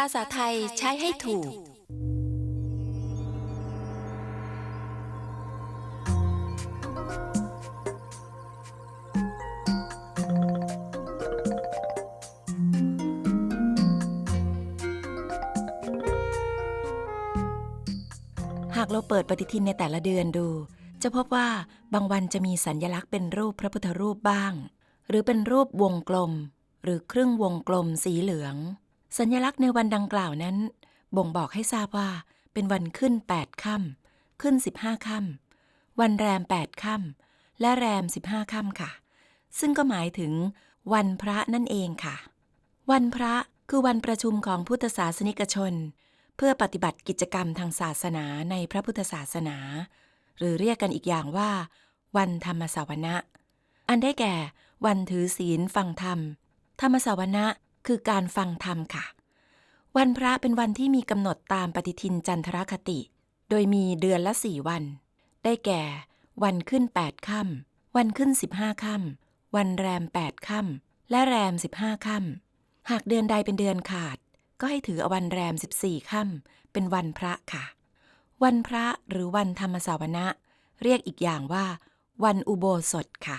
ภาษาไทยใช้ให้ถูก หากเราเปิดปฏิทินในแต่ละเดือนดู จะพบว่าบางวันจะมีสัญญลักษณ์เป็นรูปพระพุทธรูปบ้าง หรือเป็นรูปวงกลม หรือครึ่งวงกลมสีเหลือง สัญลักษณ์ในวันดังกล่าวนั้น บ่งบอกให้ทราบว่า เป็นวันขึ้น 8 ค่ำขึ้น 15 ค่ำวันแรม 8 ค่ำและแรม 15 ค่ำค่ะ ซึ่งก็หมายถึง วันพระนั่นเองค่ะ วันพระคือวันประชุมของพุทธศาสนิกชน เพื่อปฏิบัติกิจกรรมทางศาสนาในพระพุทธศาสนา หรือเรียกกันอีกอย่างว่า วันธรรมสวนะ อันได้แก่ วันถือศีลฟังธรรม ธรรมสวนะ คือการฟังธรรมค่ะ วันพระเป็นวันที่มีกำหนดตามปฏิทินจันทรคติ โดยมีเดือนละสี่วัน ได้แก่ วันขึ้นแปดค่ำวันขึ้นสิบห้าค่ำวันแรมแปดค่ำและแรมสิบห้าค่ำหากเดือนใดเป็นเดือนขาด ก็ให้ถือวันแรม 14ค่ำเป็นวันพระค่ะ วันพระหรือวันธรรมสาวนะ เรียกอีกอย่างว่า วันอุโบสถค่ะ